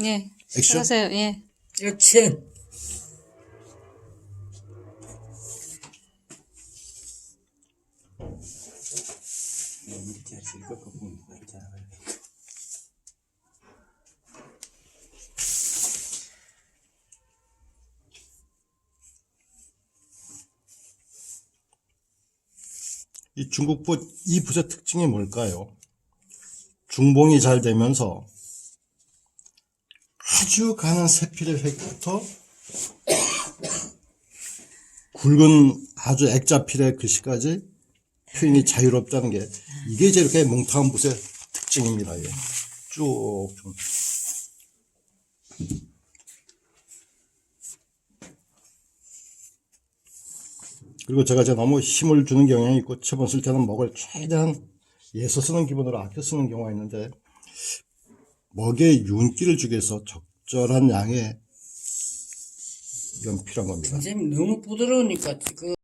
예. 액션? 하세요. 예. 액션. 이 중국붓 이 붓의 특징이 뭘까요? 중봉이 잘 되면서 아주 가는 세필의 획부터 굵은 아주 액자필의 글씨까지 표현이 자유롭다는 게 이게 이제 이렇게 몽타운 붓의 특징입니다. 예. 쭉 좀. 그리고 제가 이제 너무 힘을 주는 경향이 있고 처번 쓸 때는 먹을 최대한 예서 쓰는 기분으로 아껴 쓰는 경우가 있는데 먹에 윤기를 주기 위해서 적 절한 양의 이건 필요한 겁니다. 선생님 너무 부드러우니까 그